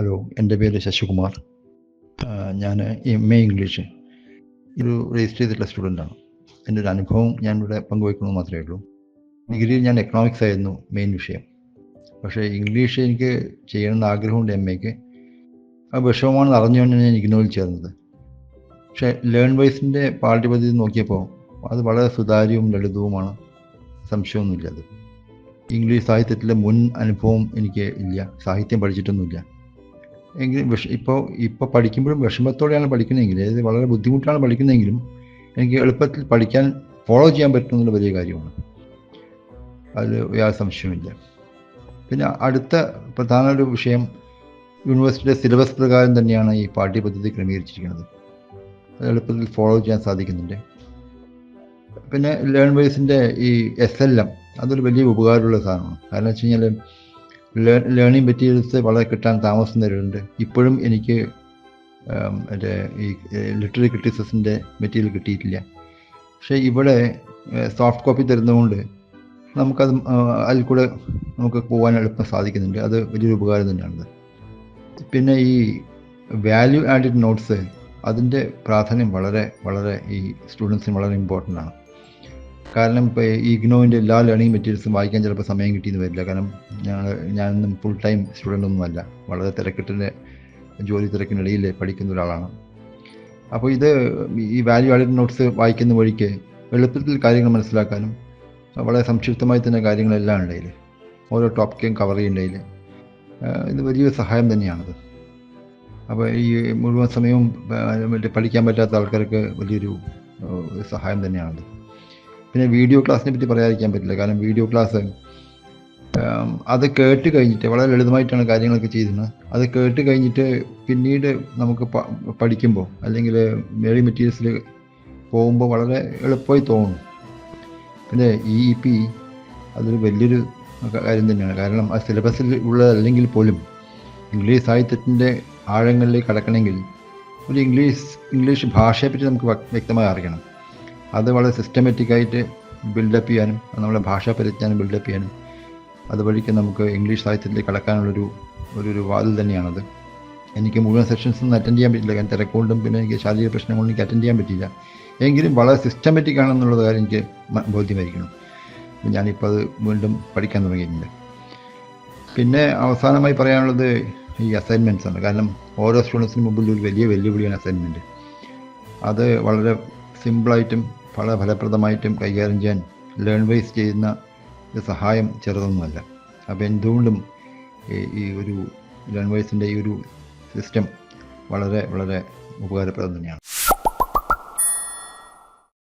Hello എന്റെ പേര് ശശികുമാർ. ഞാൻ എം എ ഇംഗ്ലീഷ്. ഒരു രജിസ്റ്റർ ചെയ്തിട്ടുള്ള സ്റ്റുഡന്റാണ് എന്റെ ഒരു അനുഭവം ഞാനിവിടെ പങ്കുവയ്ക്കണമെന്ന് മാത്രമേ ഉള്ളൂ. ഡിഗ്രിയിൽ ഞാൻ എക്കണോമിക്സ് ആയിരുന്നു മെയിൻ വിഷയം. പക്ഷേ ഇംഗ്ലീഷ് എനിക്ക് ചെയ്യണമെന്ന് ആഗ്രഹമുണ്ട് എം എക്ക്. ആ വിഷമമാണെന്ന് അറിഞ്ഞുകൊണ്ട് ഞാൻ ഇഗ്നോയിൽ ചേർന്നത് പക്ഷേ ലേൺ വൈസിന്റെ പാർട്ടി പദ്ധതി നോക്കിയപ്പോൾ അത് വളരെ സുതാര്യവും ലളിതവുമാണ്. സംശയമൊന്നുമില്ല അത്. ഇംഗ്ലീഷ് സാഹിത്യത്തിലെ മുൻ അനുഭവം എനിക്ക് ഇല്ല. സാഹിത്യം പഠിച്ചിട്ടൊന്നുമില്ല. എങ്കിലും വിഷ ഇപ്പോൾ ഇപ്പോൾ പഠിക്കുമ്പോഴും വിഷമത്തോടെയാണ് പഠിക്കുന്നതെങ്കിൽ അതായത് വളരെ ബുദ്ധിമുട്ടാണ് പഠിക്കുന്നതെങ്കിലും എനിക്ക് എളുപ്പത്തിൽ പഠിക്കാൻ ഫോളോ ചെയ്യാൻ പറ്റുന്നുള്ള വലിയ കാര്യമാണ്. അതിൽ യാതൊരു സംശയമില്ല പിന്നെ അടുത്ത പ്രധാന ഒരു വിഷയം യൂണിവേഴ്സിറ്റിയുടെ സിലബസ് പ്രകാരം തന്നെയാണ് ഈ പാഠ്യപദ്ധതി ക്രമീകരിച്ചിരിക്കുന്നത്. അത് എളുപ്പത്തിൽ ഫോളോ ചെയ്യാൻ സാധിക്കുന്നുണ്ട്. പിന്നെ ലേൺ വൈസിന്റെ ഈ എസ് എൽ എം അതൊരു വലിയ ഉപകാരമുള്ള സാധനമാണ്. കാരണം വെച്ച് കഴിഞ്ഞാൽ ലേണിംഗ് മെറ്റീരിയൽസ് വളരെ കിട്ടാൻ താമസം നേരിടുന്നുണ്ട് ഇപ്പോഴും എനിക്ക് എന്റെ ഈ ലിറ്റററി ക്രിറ്റിസിന്റെ മെറ്റീരിയൽ കിട്ടിയിട്ടില്ല. പക്ഷേ ഇവിടെ സോഫ്റ്റ് കോപ്പി തരുന്നതുകൊണ്ട് നമുക്കത് അതിൽ കൂടെ നമുക്ക് പോകാൻ എളുപ്പം സാധിക്കുന്നുണ്ട്. അത് വലിയൊരു ഉപകാരം തന്നെയാണത് പിന്നെ ഈ വാല്യൂ ആഡഡ് നോട്ട്സ് അതിന്റെ പ്രാധാന്യം വളരെ വളരെ ഈ സ്റ്റുഡൻസിന് വളരെ ഇമ്പോർട്ടന്റ് ആണ്. കാരണം ഇപ്പോൾ ഇഗ്നോവിന്റെ എല്ലാ ലേണിംഗ് മെറ്റീരിയൽസും വായിക്കാൻ ചിലപ്പോൾ സമയം കിട്ടിയെന്ന് വരില്ല. കാരണം ഞാൻ ഞാനൊന്നും ഫുൾ ടൈം സ്റ്റുഡന്റ് ഒന്നുമല്ല വളരെ തിരക്കിട്ടിന്റെ ജോലി തിരക്കിനിടയിൽ പഠിക്കുന്ന ഒരാളാണ്. അപ്പോൾ ഇത് ഈ വാല്യൂ ആഡഡ് നോട്ട്സ് വായിക്കുന്ന വഴിക്ക് എളുപ്പത്തിൽ കാര്യങ്ങൾ മനസ്സിലാക്കാനും വളരെ സംക്ഷിപ്തമായി തന്നെ കാര്യങ്ങളെല്ലാം ഉണ്ടെങ്കിൽ ഓരോ ടോപ്പിക്കും കവർ ചെയ്യേണ്ടതിൽ ഇത് വലിയൊരു സഹായം തന്നെയാണത്. അപ്പോൾ ഈ മുഴുവൻ സമയവും പഠിക്കാൻ പറ്റാത്ത ആൾക്കാർക്ക് വലിയൊരു സഹായം തന്നെയാണത്. പിന്നെ വീഡിയോ ക്ലാസ്സിനെ പറ്റി പറയാതിരിക്കാൻ പറ്റില്ല. കാരണം വീഡിയോ ക്ലാസ് അത് കേട്ട് കഴിഞ്ഞിട്ട് വളരെ ലളിതമായിട്ടാണ് കാര്യങ്ങളൊക്കെ ചെയ്തിരുന്നത് അത് കേട്ട് കഴിഞ്ഞിട്ട് പിന്നീട് നമുക്ക് പഠിക്കുമ്പോൾ അല്ലെങ്കിൽ മേളി മെറ്റീരിയൽസിൽ പോകുമ്പോൾ വളരെ എളുപ്പമായി തോന്നും. പിന്നെ ഇ ഇ പി അതൊരു വലിയൊരു കാര്യം തന്നെയാണ്. കാരണം ആ സിലബസിൽ ഉള്ളതല്ലെങ്കിൽ പോലും ഇംഗ്ലീഷ് സാഹിത്യത്തിന്റെ ആഴങ്ങളിലേക്ക് കടക്കണമെങ്കിൽ ഒരു ഇംഗ്ലീഷ് ഇംഗ്ലീഷ് ഭാഷയെപ്പറ്റി നമുക്ക് വ്യക്തമായി അറിയണം. അത് വളരെ സിസ്റ്റമാറ്റിക്കായിട്ട് ബിൽഡപ്പ് ചെയ്യാനും നമ്മുടെ ഭാഷാ പരിജ്ഞാനം ബിൽഡപ്പ് ചെയ്യാനും അതുവഴിക്ക് നമുക്ക് ഇംഗ്ലീഷ് സാഹിത്യത്തിലേക്ക് കടക്കാനുള്ളൊരു ഒരു ഒരു വാതിൽ തന്നെയാണത്. എനിക്ക് മുഴുവൻ സെഷൻസ് ഒന്നും അറ്റൻഡ് ചെയ്യാൻ പറ്റില്ല കാരണം തിരക്കുകൊണ്ടും പിന്നെ എനിക്ക് ശാരീരിക പ്രശ്നങ്ങളും എനിക്ക് അറ്റൻഡ് ചെയ്യാൻ പറ്റില്ല എങ്കിലും വളരെ സിസ്റ്റമാറ്റിക് ആണെന്നുള്ളത് കാര്യം എനിക്ക് ബോധ്യമായിരിക്കണം ഞാനിപ്പോൾ അത് വീണ്ടും പഠിക്കാൻ തുടങ്ങിയിട്ടുണ്ട്. പിന്നെ അവസാനമായി പറയാനുള്ളത് ഈ അസൈൻമെന്റ്സ് ആണ്. കാരണം ഓരോ സ്റ്റുഡൻസിന് മുമ്പിൽ ഒരു വലിയ വെല്ലുവിളിയാണ് അസൈൻമെന്റ് അത് വളരെ സിമ്പിളായിട്ടും വളരെ ഫലപ്രദമായിട്ടും കൈകാര്യം ചെയ്യാൻ ലേൺ വൈസ് ചെയ്യുന്ന സഹായം ചെറുതൊന്നുമല്ല. അപ്പോൾ എന്തുകൊണ്ടും ഈ ഒരു ലേൺ വൈസിന്റെ ഈ ഒരു സിസ്റ്റം വളരെ വളരെ ഉപകാരപ്രദം തന്നെയാണ്.